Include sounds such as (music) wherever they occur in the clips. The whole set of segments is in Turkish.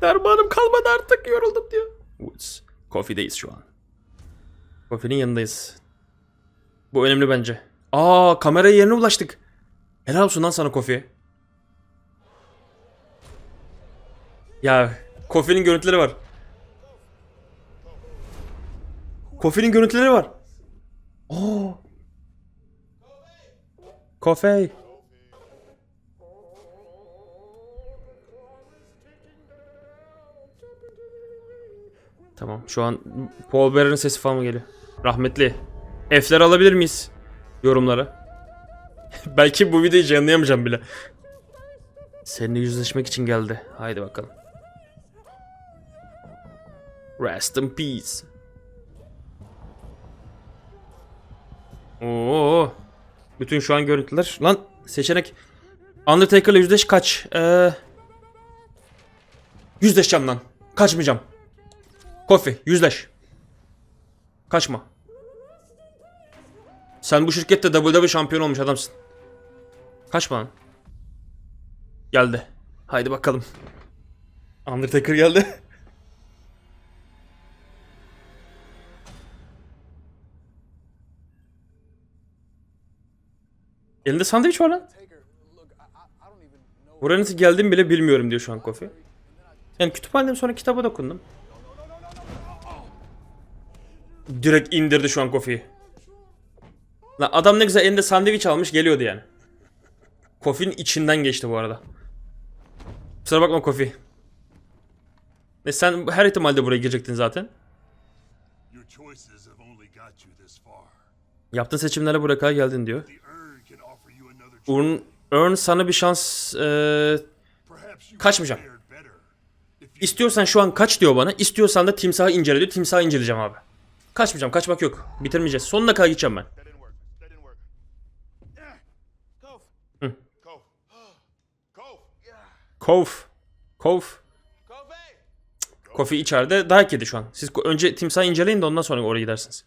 Dermanım kalmadı artık yoruldum diyor. Woods. Coffee'deyiz şu an. Coffee'nin yanındayız. Bu önemli bence. Aa kameraya yerine ulaştık. Helal olsun lan sana Coffee. Ya Coffee'nin görüntüleri var. Coffee'nin görüntüleri var. Oo. Coffee. Tamam şu an Paul Bearer'ın sesi falan mı geliyor? Rahmetli. F'ler alabilir miyiz? Yorumlara. (laughs) Belki bu videoyu yayınlayamayacağım bile. Seninle yüzleşmek için geldi. Haydi bakalım. Rest in peace. Oo. Bütün şu an görüntüler. Lan seçenek. Undertaker'la yüzleş kaç? Ee, yüzleşeceğim lan. Kaçmayacağım. Kofi yüzleş. Kaçma. Sen bu şirkette WWE şampiyon olmuş adamsın. Kaçma lan. Geldi. Haydi bakalım. Undertaker geldi. (laughs) Elinde sandviç var lan. Buraya nasıl geldim bile bilmiyorum diyor şu an Kofi. Yani kütüphaneden sonra kitaba dokundum. Direkt indirdi şu an Kofi'yi. Lan adam ne güzel elinde sandviç almış geliyordu yani. Kofi'nin içinden geçti bu arada. Kusura bakma Kofi. E sen her ihtimalde buraya girecektin zaten. Yaptığın seçimlerle buraya kadar geldin diyor. Urn. Earn, sana bir şans you Kaçmayacağım. istiyorsan şu an kaç diyor bana. İstiyorsan da timsahı incele diyor. Timsahı inceleyeceğim abi. Kaçmayacağım. Kaçmak yok. Bitirmeyeceğiz. Sonuna kadar gideceğim ben. Kov. Cove. Kofi içeride dayak yedi şu an. Siz önce timsahı inceleyin de ondan sonra oraya gidersiniz.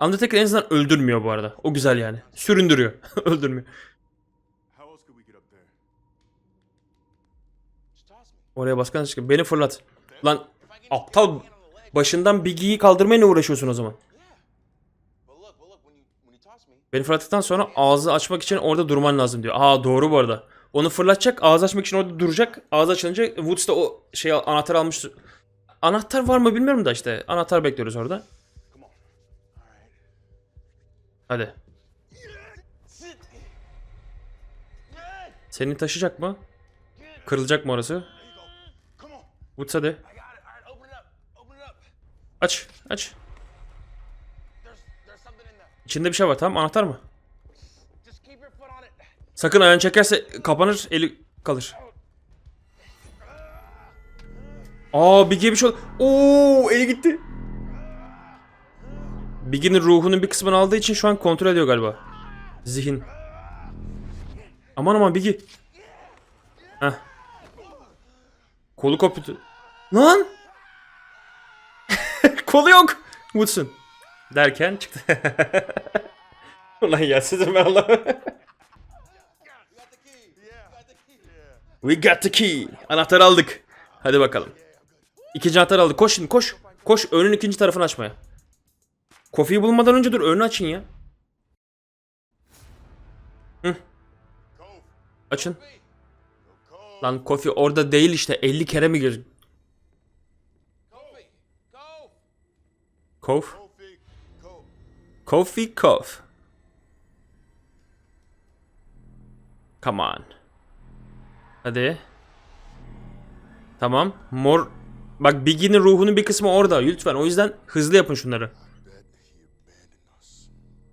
Undertaker en azından öldürmüyor bu arada. O güzel yani. Süründürüyor. (laughs) Öldürmüyor. Oraya baskan çıkıyor. Beni fırlat. Lan aptal. Başından Biggie'yi kaldırmaya ne uğraşıyorsun o zaman? Beni fırlattıktan sonra ağzı açmak için orada durman lazım diyor. Aa doğru bu arada. Onu fırlatacak, ağzı açmak için orada duracak. Ağzı açılınca Woods da o şey anahtar almış. Anahtar var mı bilmiyorum da işte. Anahtar bekliyoruz orada. Hadi. Seni taşıyacak mı? Kırılacak mı orası? Woods hadi. I got it. All right, open it up. Open it up. Aç, aç. İçinde bir şey var tamam anahtar mı? Sakın ayağını çekerse kapanır, eli kalır. Aa Biggie'ye bir şey oldu. Oo eli gitti. Biggie'nin ruhunun bir kısmını aldığı için şu an kontrol ediyor galiba. Zihin. Aman aman Biggie. Heh. Kolu koptu. Lan! Kolu yok. Woodson. Derken çıktı. (laughs) Ulan ya sizin ben. We got the key. Anahtarı aldık. Hadi bakalım. İkinci anahtarı aldık. Koş şimdi koş. Koş önün ikinci tarafını açmaya. Kofiyi bulmadan önce dur önünü açın ya. Hı. Açın. Lan Kofi orada değil işte 50 kere mi gir? Kofi. Go. Kof. Kofi. Kof. Come on. Hadi. Tamam. Mor. Bak Biggie'nin ruhunun bir kısmı orada. Lütfen. O yüzden hızlı yapın şunları.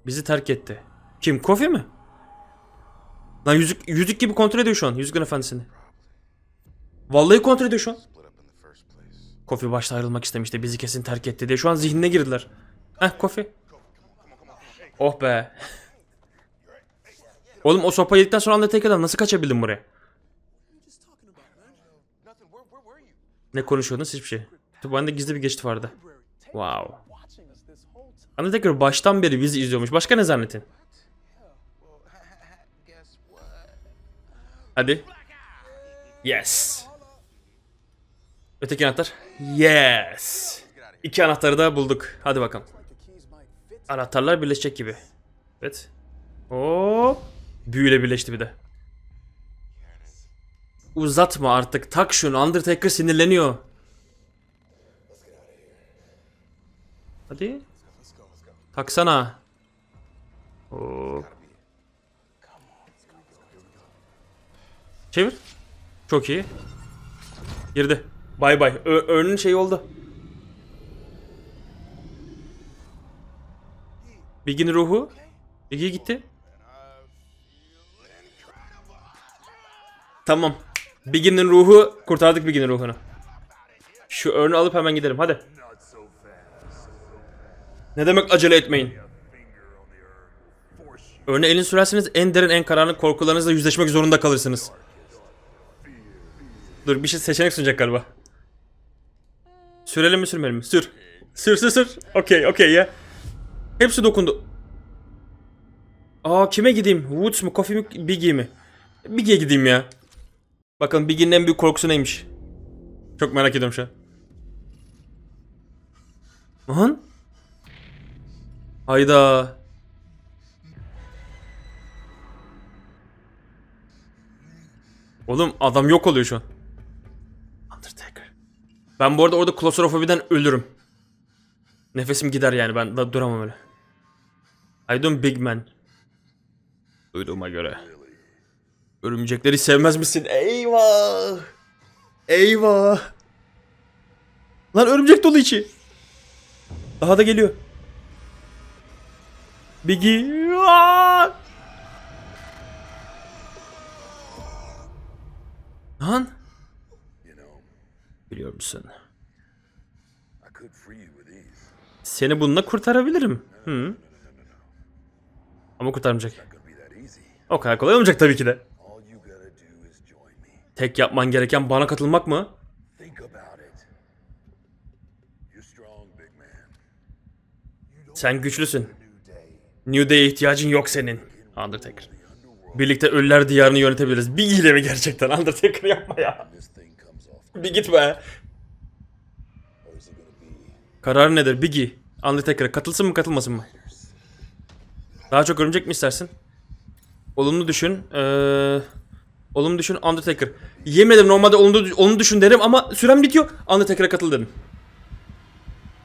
Bizi terk etti. Kim? Kofi mi? Lan yüzük, yüzük gibi kontrol ediyor şu an. Yüzüklerin Efendisi'ni. Vallahi kontrol ediyor şu an. Kofi başta ayrılmak istemişti. Bizi kesin terk etti diye. Şu an zihnine girdiler. Heh Kofi. Oh be. Oğlum o sopayı yedikten sonra Undertaker'dan nasıl kaçabildin buraya? Ne konuşuyordunuz? Hiçbir şey. Kütüphanede gizli bir geçit vardı. Wow. Undertaker baştan beri bizi izliyormuş. Başka ne what? Hadi. Yes. Öteki anahtar. Yes. İki anahtarı da bulduk. Hadi bakalım. Anahtarlar birleşecek gibi. Evet. Hop. Büyüyle birleşti bir de. Uzatma artık. Tak şunu. Undertaker sinirleniyor. Hadi. Taksana. Hop. Çevir. Çok iyi. Girdi. Bay bay. Ö- önün şey oldu. Big'in ruhu. Big'i gitti. Tamam. Big'in ruhu kurtardık Big'in ruhunu. Şu örnü alıp hemen gidelim hadi. Ne demek acele etmeyin. Örne elin sürerseniz en derin en karanlık korkularınızla yüzleşmek zorunda kalırsınız. Dur bir şey seçenek sunacak galiba. Sürelim mi sürmeyelim mi? Sür. Sür sür sür. Okey okey ya. Hepsi dokundu. Aa kime gideyim? Woods mu? Coffee mi? Biggie mi? Biggie'ye gideyim ya. Bakalım Biggie'nin en büyük korkusu neymiş? Çok merak ediyorum şu an. Ahan. Hayda. Oğlum adam yok oluyor şu an. Ben bu arada orada klostrofobiden ölürüm. Nefesim gider yani ben duramam öyle. I don't big man. Duyduğuma göre. Örümcekleri sevmez misin? Eyvah. Eyvah. Lan örümcek dolu içi. Daha da geliyor. Biggie. Lan. Biliyor musun? Seni bununla kurtarabilirim. Hı. Ama kurtarmayacak. O kadar kolay olmayacak tabii ki de. Tek yapman gereken bana katılmak mı? Sen güçlüsün. New day. New Day'e ihtiyacın yok senin. Undertaker. Birlikte ölüler diyarını yönetebiliriz. Bir ile mi gerçekten? Undertaker yapma ya. Bir git be. Or is it gonna be Kararı nedir? Biggie. Undertaker'a katılsın mı katılmasın mı? Daha çok örümcek mi istersin? Olumlu düşün. Ee, olumlu düşün Undertaker. Yemedim normalde olumlu, olumlu düşün derim ama sürem bitiyor. Undertaker'a katıl dedim.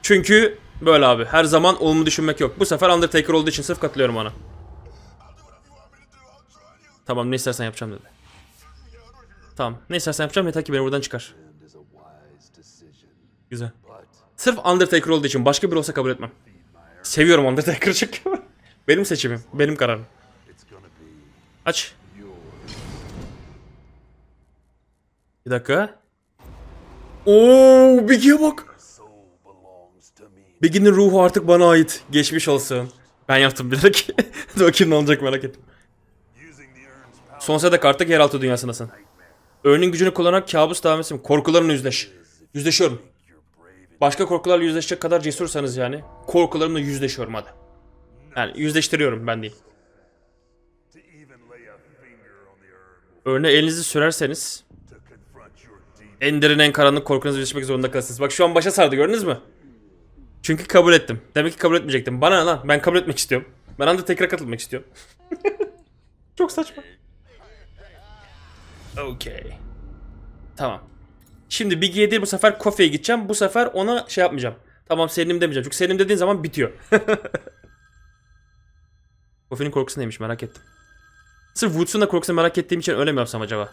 Çünkü böyle abi. Her zaman olumlu düşünmek yok. Bu sefer Undertaker olduğu için sırf katılıyorum ona. Tamam ne istersen yapacağım dedi. Tamam ne istersen yapacağım yeter ki beni buradan çıkar. Güzel. Sırf Undertaker olduğu için başka biri olsa kabul etmem. Seviyorum Undertaker'ı çünkü. (laughs) benim seçimim, benim kararım. Aç. Bir dakika. Oo, Biggie'ye bak. Biggie'nin ruhu artık bana ait. Geçmiş olsun. Ben yaptım bilerek. (laughs) Dur bakayım ne olacak merak ettim. Sonsuza dek artık yeraltı dünyasındasın. Örneğin gücünü kullanarak kabus devam etsin. Korkularınla yüzleş. Yüzleşiyorum. Başka korkularla yüzleşecek kadar cesursanız yani. Korkularımla yüzleşiyorum hadi. Yani yüzleştiriyorum ben değil. Örneğin elinizi sürerseniz en derin en karanlık korkunuzu yüzleşmek zorunda kalırsınız. Bak şu an başa sardı gördünüz mü? Çünkü kabul ettim. Demek ki kabul etmeyecektim. Bana lan? Ben kabul etmek istiyorum. Ben anda tekrar katılmak istiyorum. (laughs) Çok saçma. Okey. Tamam. Şimdi Biggie'ye değil bu sefer Kofi'ye gideceğim. Bu sefer ona şey yapmayacağım. Tamam Selim demeyeceğim. Çünkü Selim dediğin zaman bitiyor. (laughs) Kofi'nin korkusu neymiş merak ettim. Sırf Woods'un da korkusunu merak ettiğim için öyle mi yapsam acaba?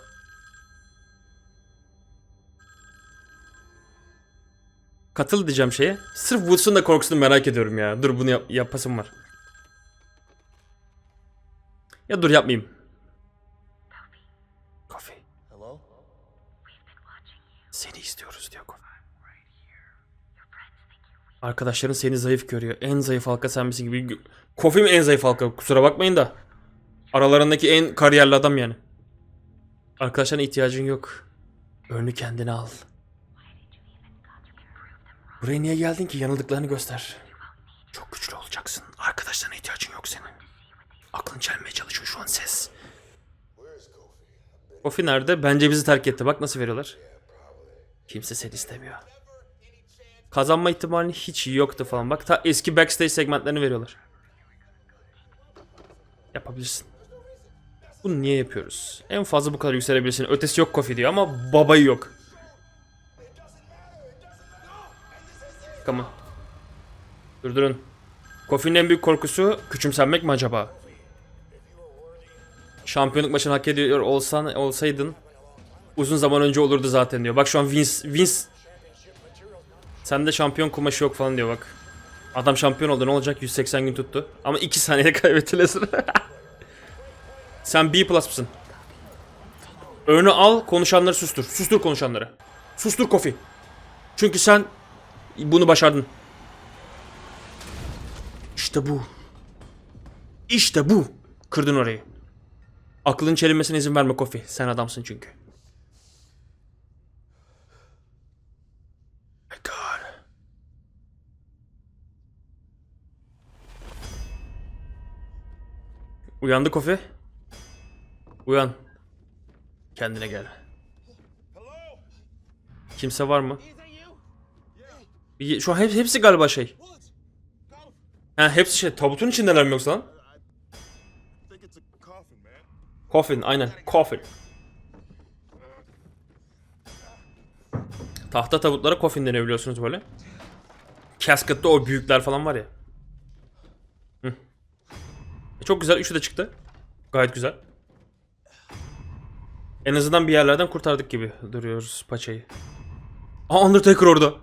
Katıl diyeceğim şeye. Sırf Woods'un da korkusunu merak ediyorum ya. Dur bunu yap yapasım var. Ya dur yapmayayım. Arkadaşların seni zayıf görüyor. En zayıf halka sen misin gibi. Coffee mi en zayıf halka? Kusura bakmayın da. Aralarındaki en kariyerli adam yani. Arkadaşlarına ihtiyacın yok. Önü kendine al. Buraya niye geldin ki? Yanıldıklarını göster. Çok güçlü olacaksın. Arkadaşlarına ihtiyacın yok senin. Aklın çelmeye çalışıyor şu an ses. Kofi nerede? Bence bizi terk etti. Bak nasıl veriyorlar. Kimse seni istemiyor. Kazanma ihtimalin hiç yoktu falan. Bak ta eski backstage segmentlerini veriyorlar. Yapabilirsin. Bunu niye yapıyoruz? En fazla bu kadar yükselebilirsin. Ötesi yok Kofi diyor ama babayı yok. Come. Durdurun. Kofi'nin en büyük korkusu küçümsenmek mi acaba? Şampiyonluk maçını hak ediyor olsan olsaydın uzun zaman önce olurdu zaten diyor. Bak şu an Vince Vince sende şampiyon kumaşı yok falan diyor bak. Adam şampiyon oldu ne olacak 180 gün tuttu. Ama 2 saniyede (laughs) kaybetti Lesnar. (laughs) Sen B plus mısın? Önü al konuşanları sustur. Sustur konuşanları. Sustur Kofi. Çünkü sen bunu başardın. İşte bu. İşte bu. Kırdın orayı. Aklın çelinmesine izin verme Kofi. Sen adamsın çünkü. Uyandı Kofi. Uyan. Kendine gel. Kimse var mı? Şu an hep, hepsi galiba şey. Ha hepsi şey. Tabutun içindeler mi yoksa lan? coffin, aynen. Coffin. Tahta tabutlara coffin deniyor biliyorsunuz böyle. Casket'ta o büyükler falan var ya. E, çok güzel. Üçü de çıktı. Gayet güzel. En azından bir yerlerden kurtardık gibi duruyoruz paçayı. Aa Undertaker orada.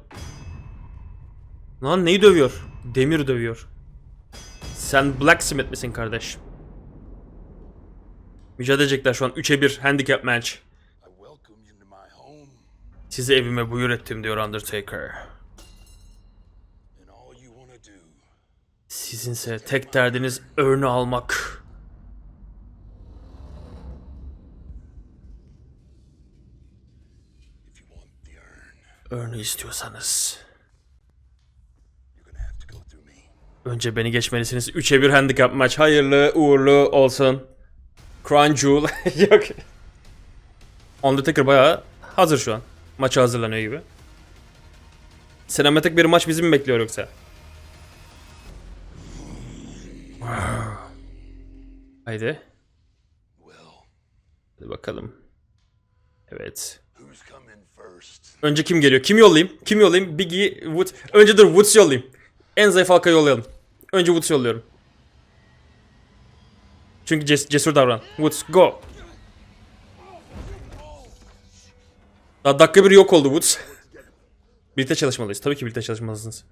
Lan neyi dövüyor? Demir dövüyor. Sen Blacksmith misin kardeş? Mücadele edecekler şu an 3'e 1 handicap match. Sizi evime buyur ettim diyor Undertaker. Sizinse tek derdiniz örnü almak. Örnü istiyorsanız. Önce beni geçmelisiniz. 3'e 1 handicap maç. Hayırlı uğurlu olsun. Crown Jewel. (laughs) Yok. Undertaker bayağı hazır şu an. Maça hazırlanıyor gibi. Sinematik bir maç bizi mi bekliyor yoksa? Haydi. Hadi bakalım. Evet. Önce kim geliyor? Kim yollayayım? Kim yollayayım? Biggie, Wood. Önce dur Woods yollayayım. En zayıf halka yollayalım. Önce Woods yolluyorum. Çünkü ces- cesur davran. Woods go. Daha dakika bir yok oldu Woods. birlikte çalışmalıyız. Tabii ki birlikte çalışmalısınız.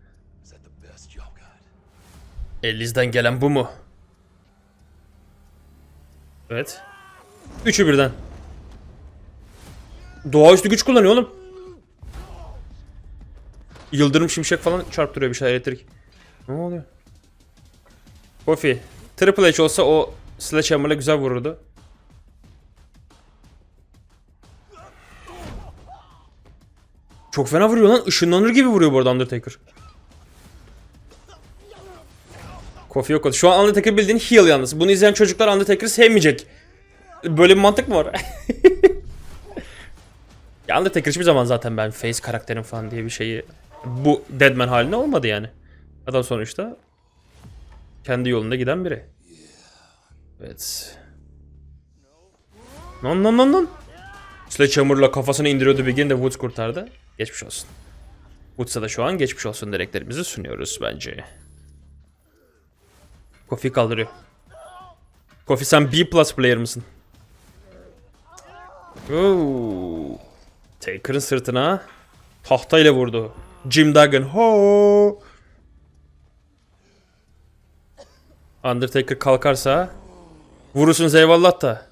Elinizden gelen bu mu? Evet. Üçü birden. Doğaüstü güç kullanıyor oğlum. Yıldırım şimşek falan çarptırıyor bir şey elektrik. Ne oluyor? Kofi. Triple H olsa o Sledgehammer'la güzel vururdu. Çok fena vuruyor lan. Işınlanır gibi vuruyor bu arada Undertaker. Kofi yok oldu. Şu an Undertaker bildiğin heel yalnız. Bunu izleyen çocuklar Undertaker'ı sevmeyecek. Böyle bir mantık mı var? (laughs) ya Undertaker hiçbir zaman zaten ben face karakterim falan diye bir şeyi bu Deadman haline olmadı yani. Adam sonuçta kendi yolunda giden biri. Evet. Non non non non. Sledgehammer'la kafasını indiriyordu bir gün de Woods kurtardı. Geçmiş olsun. Woods'a da şu an geçmiş olsun dileklerimizi sunuyoruz bence. Kofi kaldırıyor. Kofi sen B plus player mısın? Oo. Taker'ın sırtına tahtayla vurdu. Jim Duggan. Ho. Undertaker kalkarsa vurursunuz eyvallah da.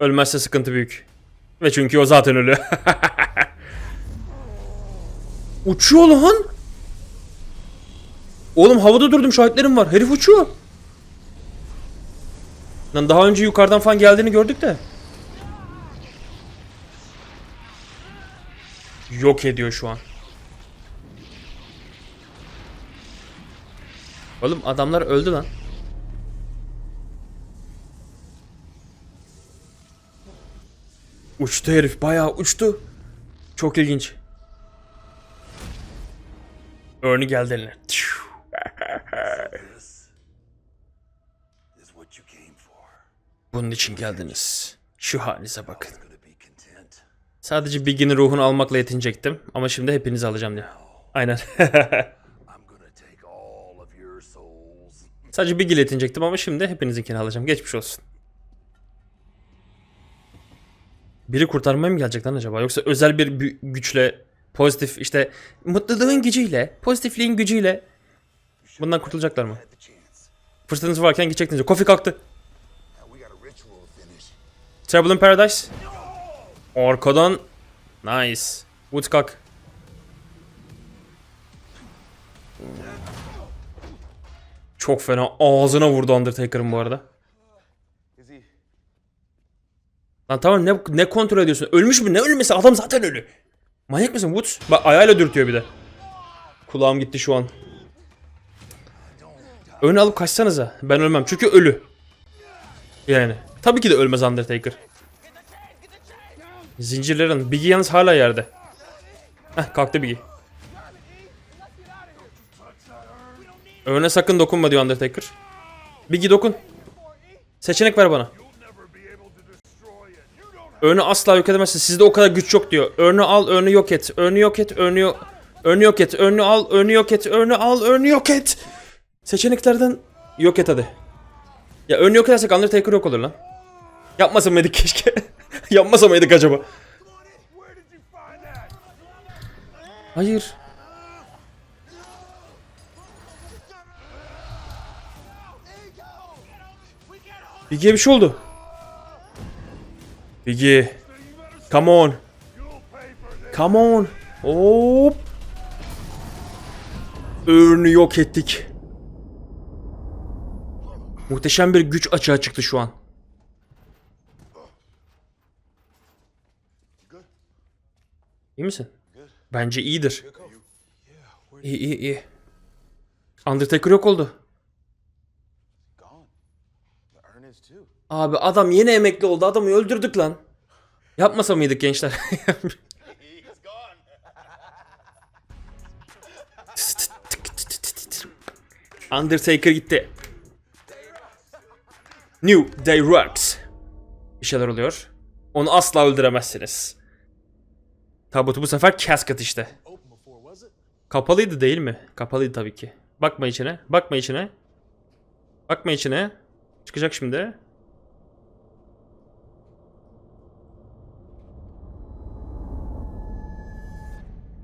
Ölmezse sıkıntı büyük. Ve çünkü o zaten ölü. (laughs) Uçuyor lan. Oğlum havada durdum şahitlerim var. Herif uçuyor. Lan daha önce yukarıdan falan geldiğini gördük de. Yok ediyor şu an. Oğlum adamlar öldü lan. Uçtu herif bayağı uçtu. Çok ilginç. Örnü geldi eline. This Bunun için geldiniz. Şu halinize bakın. Sadece Biggie'nin ruhunu almakla yetinecektim. Ama şimdi hepinizi alacağım diyor. Aynen. (laughs) Sadece Biggie ile yetinecektim ama şimdi hepinizinkini alacağım. Geçmiş olsun. Biri kurtarmaya mı gelecek lan acaba? Yoksa özel bir güçle, pozitif işte mutluluğun gücüyle, pozitifliğin gücüyle bundan kurtulacaklar mı? Fırsatınız varken gidecektiniz. Kofi kalktı. Trouble in Paradise. Arkadan. Nice. Woodcock. Çok fena ağzına vurdu Undertaker'ın bu arada. Lan tamam ne, ne kontrol ediyorsun? Ölmüş mü? Ne ölmesi? Adam zaten ölü. Manyak mısın Woods? Bak ayağıyla dürtüyor bir de. Kulağım gitti şu an. Önü alıp kaçsanıza. Ben ölmem çünkü ölü. Yani. Tabii ki de ölmez Undertaker. Zincirlerin. Biggie yalnız hala yerde. Heh kalktı Biggie. Öne sakın dokunma diyor Undertaker. Biggie dokun. Seçenek ver bana. Örnü asla yok edemezsin. Sizde o kadar güç yok diyor. Örnü al, örnü yok et. Örnü yok et, örnü yok. Örnü yok et, örnü al, örnü yok et, örnü al, örnü yok et. Seçeneklerden yok et hadi. Ya örnü yok edersek Undertaker yok olur lan. Yapmasa mıydık keşke? (laughs) Yapmasa mıydık acaba? Hayır. Biggie'ye bir şey oldu. Biggie. Come on. Come on. Hop. Örnü yok ettik. Muhteşem bir güç açığa çıktı şu an. İyi misin? Bence iyidir. İyi iyi iyi. Undertaker yok oldu. Abi adam yeni emekli oldu. Adamı öldürdük lan. Yapmasa mıydık gençler? (laughs) Undertaker gitti. New Day Rocks. Bir şeyler oluyor. Onu asla öldüremezsiniz. Tabutu bu sefer casket işte. Kapalıydı değil mi? Kapalıydı tabii ki. Bakma içine. Bakma içine. Bakma içine. Çıkacak şimdi.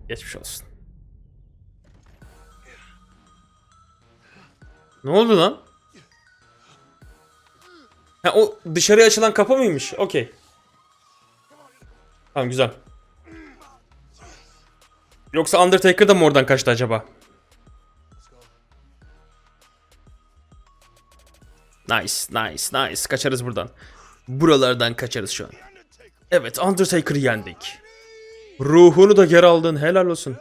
Geçmiş olsun. Ne oldu lan? Ha o dışarıya açılan kapı mıymış? Okey. Tamam güzel. Yoksa Undertaker da mı oradan kaçtı acaba? Nice, nice, nice. Kaçarız buradan. Buralardan kaçarız şu an. Evet, Undertaker'ı yendik. Ruhunu da geri aldın. Helal olsun.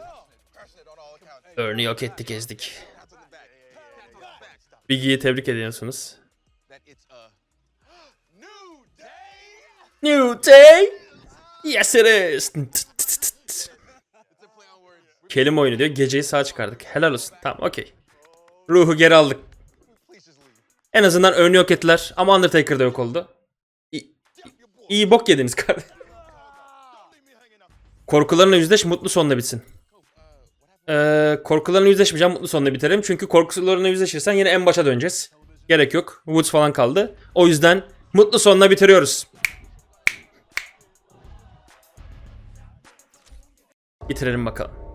Örnü yok ettik, ezdik. Biggie'yi tebrik ediyorsunuz. New day. Yes it is. Kelime oyunu diyor. Geceyi sağ çıkardık. Helal olsun. Tamam okey. Ruhu geri aldık. En azından örnü yok ettiler. Ama Undertaker da yok oldu. İyi, iyi bok yediniz kardeşim. (laughs) Korkularına yüzleş mutlu sonla bitsin. Ee, korkularına yüzleşmeyeceğim mutlu sonla biterim. Çünkü korkularına yüzleşirsen yine en başa döneceğiz. Gerek yok. Woods falan kaldı. O yüzden mutlu sonla bitiriyoruz. Bitirelim bakalım.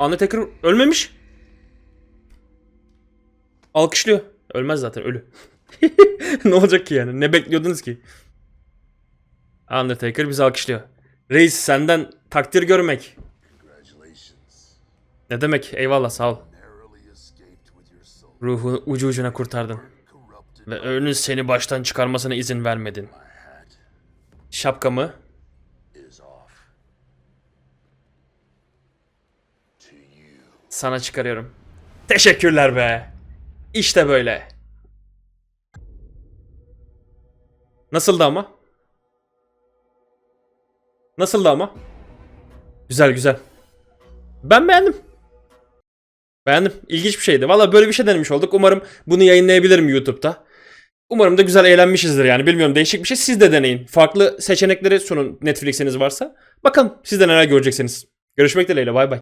Undertaker ölmemiş. Alkışlıyor. Ölmez zaten ölü. (laughs) ne olacak ki yani? Ne bekliyordunuz ki? Undertaker bizi alkışlıyor. Reis senden takdir görmek. Ne demek? Eyvallah sağ ol. Ruhu ucu ucuna kurtardın. Ve önün seni baştan çıkarmasına izin vermedin. Şapkamı sana çıkarıyorum. Teşekkürler be. İşte böyle. Nasıldı ama? Nasıldı ama? Güzel güzel. Ben beğendim. Beğendim. İlginç bir şeydi. Valla böyle bir şey denemiş olduk. Umarım bunu yayınlayabilirim YouTube'da. Umarım da güzel eğlenmişizdir yani. Bilmiyorum değişik bir şey. Siz de deneyin. Farklı seçenekleri sunun Netflix'iniz varsa. Bakalım siz de neler göreceksiniz. Görüşmek dileğiyle. Bay bay.